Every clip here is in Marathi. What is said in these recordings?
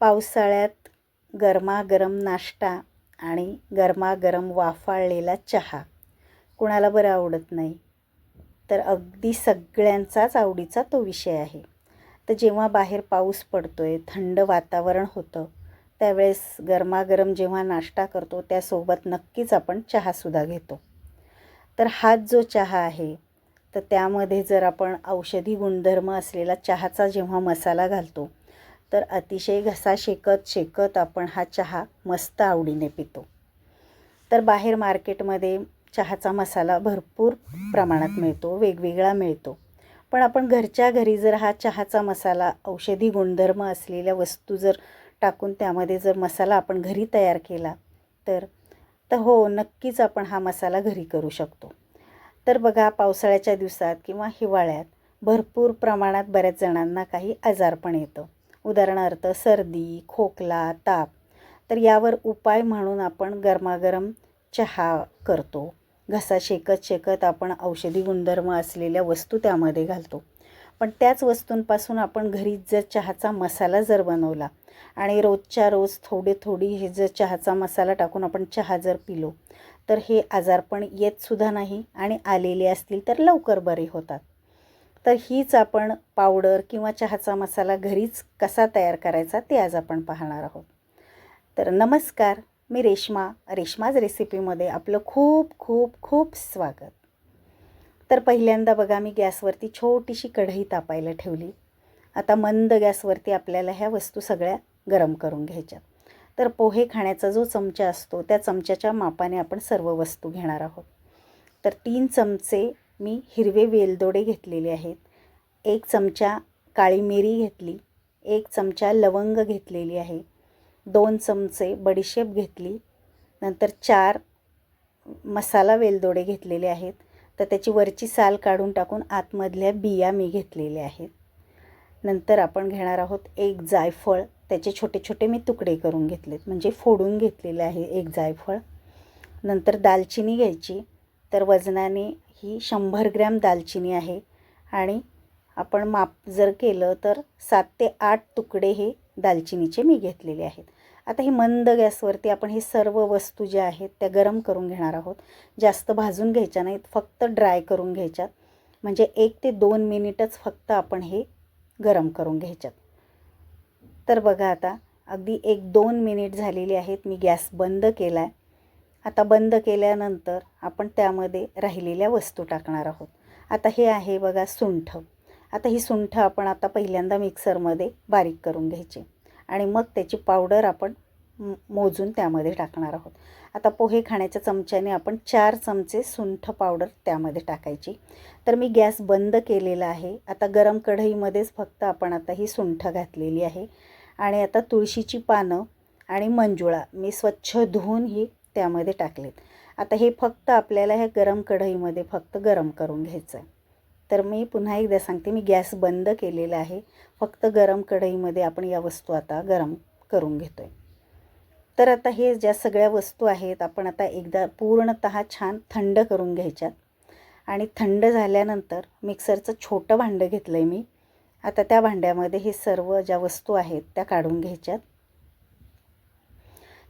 पावसाळ्यात गरमागरम नाश्ता आणि गरमागरम वाफाळलेला चहा. कुणाला बरं आवडत नाही? तर अगदी सगळ्यांचाच आवडीचा तो विषय आहे. तर जेव्हा बाहेर पाऊस पडतो आहे थंड वातावरण होतं त्यावेळेस गरमागरम जेव्हा नाश्ता करतो त्यासोबत नक्कीच आपण चहासुद्धा घेतो. तर हाच जो चहा आहे तर त्यामध्ये जर आपण औषधी गुणधर्म असलेला चहाचा जेव्हा मसाला घालतो तर अतिशय घसा शेकत शेकत आपण हा चहा मस्त आवडीने पितो. तर बाहेर मार्केटमध्ये चहाचा मसाला भरपूर प्रमाणात मिळतो वेगवेगळा मिळतो. पण आपण घरच्या घरी जर हा चहाचा मसाला औषधी गुणधर्म असलेल्या वस्तू जर टाकून त्यामध्ये जर मसाला आपण घरी तयार केला तर तर हो नक्कीच आपण हा मसाला घरी करू शकतो. तर बघा पावसाळ्याच्या दिवसात किंवा हिवाळ्यात भरपूर प्रमाणात बऱ्याच जणांना काही आजार पण येतं. उदाहरणार्थ सर्दी खोकला ताप. तर यावर उपाय म्हणून आपण गरमागरम चहा करतो. घसा शेकत शेकत आपण औषधी गुणधर्म असलेल्या वस्तू त्यामध्ये घालतो. पण त्याच वस्तूंपासून आपण घरी जर चहाचा मसाला जर बनवला आणि रोजच्या रोज थोडे थोडी हे जर चहाचा मसाला टाकून आपण चहा जर पिलो तर हे आजारपण येतसुद्धा नाही आणि आलेले असतील तर लवकर बरे होतात. तर हीच आपण पावडर किंवा चहाचा मसाला घरीच कसा तयार करायचा ते आज आपण पाहणार आहोत. तर नमस्कार मी रेश्मा. रेश्माज रेसिपीमध्ये आपलं खूप खूप खूप स्वागत. तर पहिल्यांदा बघा मी गॅसवरती छोटीशी कढई तापायला ठेवली. आता मंद गॅसवरती आपल्याला ह्या वस्तू सगळ्या गरम करून घ्यायच्या. तर पोहे खाण्याचा जो चमचा असतो त्या चमच्याच्या मापाने आपण सर्व वस्तू घेणार आहोत. तर तीन चमचे मी हिरवे वेलदोडे घेतलेले आहेत. एक चमचा काळी मिरी घेतली. एक चमचा लवंग घेतलेली आहे. दोन चमचे बडीशेप घेतली. नंतर चार मसाला वेलदोडे घेतलेले आहेत. तर त्याची वरची साल काढून टाकून आतमधल्या बिया मी घेतलेल्या आहेत. नंतर आपण घेणार आहोत एक जायफळ. त्याचे छोटे छोटे मी तुकडे करून घेतलेत. म्हणजे फोडून घेतलेले आहे एक जायफळ. नंतर दालचिनी घ्यायची. तर वजनाने ही शंभर ग्रॅम दालचिनी आहे. आणि आपण माप जर केलं तर सात ते आठ तुकडे हे दालचिनीचे मी घेतलेले आहेत. आता ही मंद गॅसवरती आपण हे सर्व वस्तू ज्या आहेत त्या गरम करून घेणार आहोत. जास्त भाजून घ्यायच्या नाहीत फक्त ड्राय करून घ्यायच्यात. म्हणजे एक ते दोन मिनिटच फक्त आपण हे गरम करून घ्यायच्यात. तर बघा आता अगदी एक दोन मिनिट झालेली आहेत मी गॅस बंद केला आहे आता बंद केल्यानंतर आपण त्यामध्ये राहिलेल्या वस्तू टाकणार आहोत. आता हे आहे बघा सुंठ. आता ही सुंठ आपण आता पहिल्यांदा मिक्सरमध्ये बारीक करून घ्यायची आणि मग त्याची पावडर आपण मोजून त्यामध्ये टाकणार आहोत. आता पोहे खाण्याच्या चमच्याने आपण चार चमचे सुंठ पावडर त्यामध्ये टाकायची. तर मी गॅस बंद केलेला आहे. आता गरम कढईमध्येच फक्त आपण आता ही सुंठ घातलेली आहे. आणि आता तुळशीची पानं आणि मंजुळा मी स्वच्छ धुवून ही त्यामध्ये टाकलेत. आता हे फक्त आपल्याला ह्या गरम कढईमध्ये फक्त गरम करून घ्यायचं आहे तर मी पुन्हा एकदा सांगते मी गॅस बंद केलेला आहे. फक्त गरम कढईमध्ये आपण या वस्तू आता गरम करून घेतो आहे तर आता हे ज्या सगळ्या वस्तू आहेत आपण आता एकदा पूर्णत छान थंड करून घ्यायच्यात. आणि थंड झाल्यानंतर मिक्सरचं छोटं भांडं घेतलं आहे मी. आता त्या भांड्यामध्ये हे सर्व ज्या वस्तू आहेत त्या काढून घ्यायच्यात.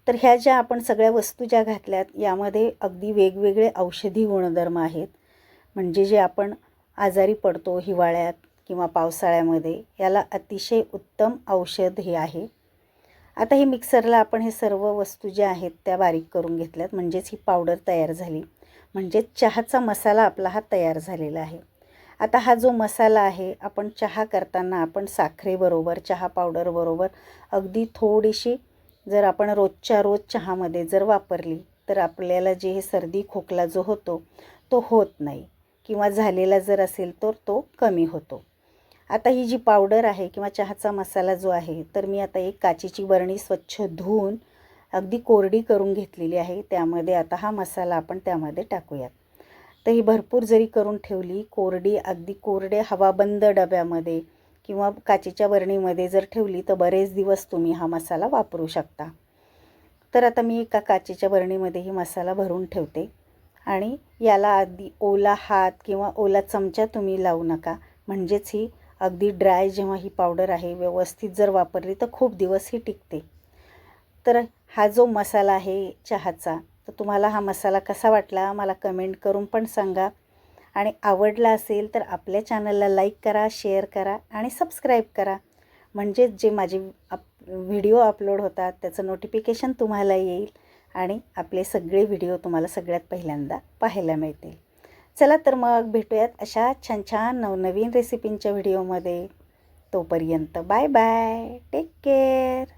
तर ह्या ज्या आपण सगळ्या वस्तू ज्या घातल्यात यामध्ये अगदी वेगवेगळे औषधी गुणधर्म आहेत. म्हणजे जे आपण आजारी पडतो हिवाळ्यात किंवा पावसाळ्यामध्ये याला अतिशय उत्तम औषध हे आहे. आता हे मिक्सरला आपण हे सर्व वस्तू ज्या आहेत त्या बारीक करून घेतल्यात. म्हणजेच ही पावडर तयार झाली. म्हणजेच चहाचा मसाला आपला हा तयार झालेला आहे. आता हा जो मसाला आहे आपण चहा करताना आपण साखरेबरोबर चहा पावडरबरोबर अगदी थोडीशी जर आपण रोजच्या रोज चहामध्ये जर वापरली तर आपल्याला जे हे सर्दी खोकला जो होतो तो होत नाही. किंवा झालेला जर असेल तर तो कमी होतो. आता ही जी पावडर आहे किंवा चहाचा मसाला जो आहे तर मी आता एक काचेची बरणी स्वच्छ धुवून अगदी कोरडी करून घेतलेली आहे. त्यामध्ये आता हा मसाला आपण त्यामध्ये टाकूयात. तर ही भरपूर जरी करून ठेवली कोरडी अगदी कोरडे हवाबंद डब्यामध्ये किंवा काचेच्या बरणीमध्ये जर ठेवली तर बरेच दिवस तुम्ही हा मसाला वापरू शकता. तर आता मी एका काचेच्या बरणीमध्ये ही मसाला भरून ठेवते. आणि याला आधी ओला हात किंवा ओला चमचा तुम्ही लावू नका. म्हणजेच ही अगदी ड्राय जेव्हा ही पावडर आहे व्यवस्थित जर वापरली तर खूप दिवस ही टिकते. तर हा जो मसाला आहे चहाचा तर तुम्हाला हा मसाला कसा वाटला? मला कमेंट करून पण सांगा. आणि आवडला असेल तर आपल्या चॅनलला लाईक करा शेअर करा आणि सबस्क्राईब करा. म्हणजेच जे माझे अप व्हिडिओ अपलोड होतात त्याचं नोटिफिकेशन तुम्हाला येईल आणि आपले सगळे व्हिडिओ तुम्हाला सगळ्यात पहिल्यांदा पाहायला मिळतील. चला तर मग भेटूयात अशा छान छान नवनवीन रेसिपींच्या व्हिडिओमध्ये तोपर्यंत बाय बाय टेक केअर